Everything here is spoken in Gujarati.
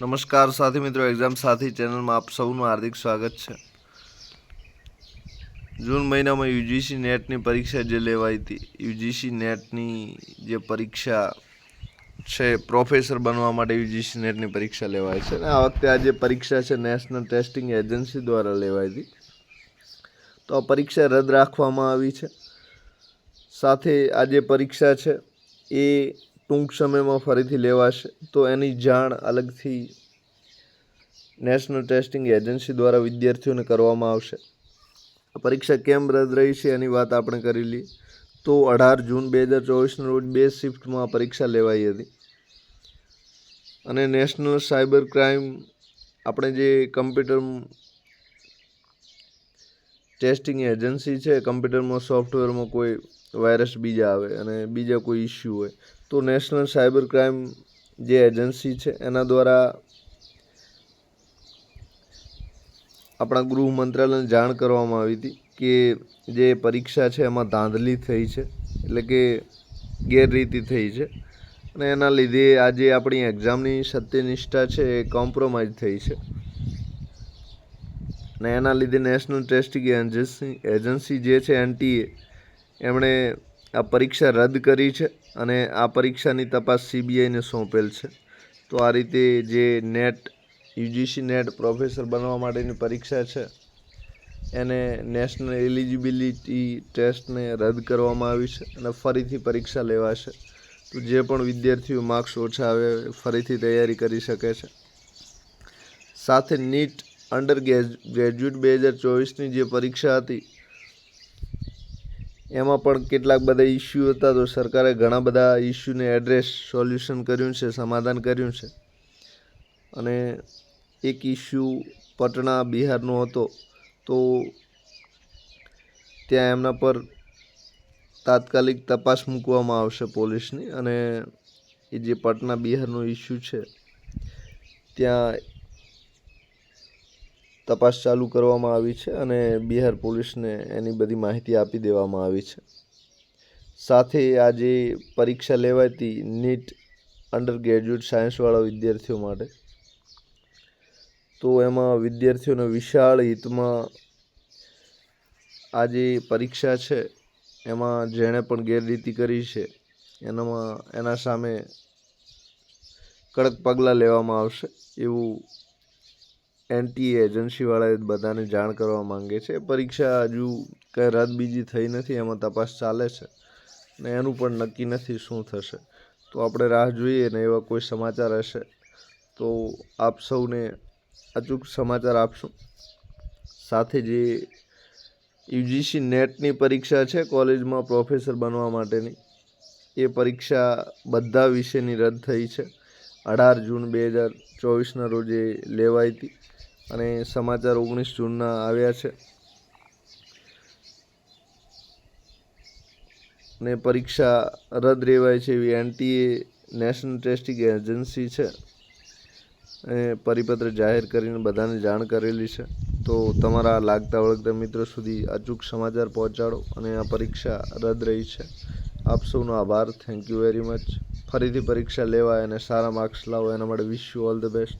નમસ્કાર સાથી મિત્રો એક્ઝામ સાથી ચેનલમાં આપ સૌનું હાર્દિક સ્વાગત છે. જૂન મહિનામાં યુજીસી નેટની પરીક્ષા જે લેવાઈ હતી, યુજીસી નેટની જે પરીક્ષા છે, પ્રોફેસર બનવા માટે યુજીસી નેટની પરીક્ષા લેવાય છે. અને આ વખતે આ જે પરીક્ષા છે નેશનલ ટેસ્ટિંગ એજન્સી દ્વારા લેવાઈ હતી. તો આ પરીક્ષા રદ રાખવામાં આવી છે. સાથે આ જે પરીક્ષા છે, એ ટૂંક સમયમાં ફરીથી લેવાશે, તો એની જાણ અલગથી નેશનલ ટેસ્ટિંગ એજન્સી દ્વારા વિદ્યાર્થીઓને કરવામાં આવશે. પરીક્ષા કેમ રદ રહી છે એની વાત આપણે કરી લઈએ તો અઢાર જૂન બે હજાર ચોવીસના રોજ બે શિફ્ટમાં પરીક્ષા લેવાઈ હતી. અને નેશનલ સાયબર ક્રાઇમ આપણે જે કમ્પ્યુટર ટેસ્ટિંગ એજન્સી છે, કમ્પ્યુટરમાં, સોફ્ટવેરમાં કોઈ વાયરસ બીજા આવે અને બીજા કોઈ ઇસ્યુ હોય તો નેશનલ સાયબર ક્રાઇમ જે એજન્સી છે, એના દ્વારા આપણા ગૃહ મંત્રાલયને જાણ કરવામાં આવી હતી કે જે પરીક્ષા છે, એમાં ધાંધલી થઈ છે, એટલે કે ગેરરીતિ થઈ છે અને એના લીધે આજે આપણી એક્ઝામની સત્યનિષ્ઠા છે, એ કોમ્પ્રોમાઇઝ થઈ છે. અને એના લીધે નેશનલ ટેસ્ટિંગ એજન્સી એજન્સી જે છે એનટીએ એમણે આ પરીક્ષા રદ કરી છે અને આ પરીક્ષાની તપાસ સીબીઆઈને સોંપેલ છે. તો આ રીતે જે નેટ, યુજીસી નેટ પ્રોફેસર બનવા માટેની પરીક્ષા છે, એને નેશનલ એલિજિબિલિટી ટેસ્ટને રદ કરવામાં આવી છે અને ફરીથી પરીક્ષા લેવાશે. તો જે પણ વિદ્યાર્થીઓ માર્ક્સ ઓછા આવે, ફરીથી તૈયારી કરી શકે છે. સાથે નીટ અંડર ગ્રેજ્યુએટ બે હજાર ચોવીસની જે પરીક્ષા હતી એમાં પણ કેટલાક બધા ઇસ્યુ હતા તો સરકારે ઘણા બધા ઇસ્યુને એડ્રેસ સોલ્યુશન કર્યું છે, સમાધાન કર્યું છે. અને એક ઇસ્યુ પટણા બિહારનો હતો તો ત્યાં એમના પર તાત્કાલિક તપાસ મૂકવામાં આવશે પોલીસની અને એ જે પટના બિહારનો ઇસ્યુ છે, ત્યાં તપાસ ચાલુ કરવામાં આવી છે અને બિહાર પોલીસને એની બધી માહિતી આપી દેવામાં આવી છે. સાથે આ જે પરીક્ષા લેવાઈ હતી નીટ અંડર ગ્રેજ્યુએટ સાયન્સવાળા વિદ્યાર્થીઓ માટે, તો એમાં વિદ્યાર્થીઓના વિશાળ હિતમાં આ જે પરીક્ષા છે, એમાં જેણે પણ ગેરરીતિ કરી છે, એનામાં એના સામે કડક પગલાં લેવામાં આવશે એવું એનટીએ એજન્સીવાળા બધાને જાણ કરવા માંગે છે. પરીક્ષા હજુ કંઈ રદ બીજી થઈ નથી, એમાં તપાસ ચાલે છે. ને એનું પણ નક્કી નથી શું થશે. તો આપણે રાહ જોઈએ ને એવા કોઈ સમાચાર હશે તો આપ સૌને અચૂક સમાચાર આપશું. સાથે જે યુજીસી નેટની પરીક્ષા છે કોલેજમાં પ્રોફેસર બનવા માટેની, એ પરીક્ષા બધા વિષયની રદ થઈ છે. અઢાર જૂન બે હજાર ચોવીસના રોજે લેવાઈ હતી. અને સમાચાર ઓગણીસ જૂનના આવ્યા છે. ને પરીક્ષા રદ રહેવાય છે એવી એનટીએ નેશનલ ટેસ્ટિંગ એજન્સી છે. એ પરિપત્ર જાહેર કરીને બધાને જાણ કરેલી છે. તો તમારા લાગતા વળગતા મિત્રો સુધી અચૂક સમાચાર પહોંચાડો અને આ પરીક્ષા રદ રહી છે. આપ સૌનો આભાર. થેન્ક યુ વેરી મચ ફરીથી પરીક્ષા લેવાય અને સારા માર્ક્સ લાવો. એના માટે wish you all the best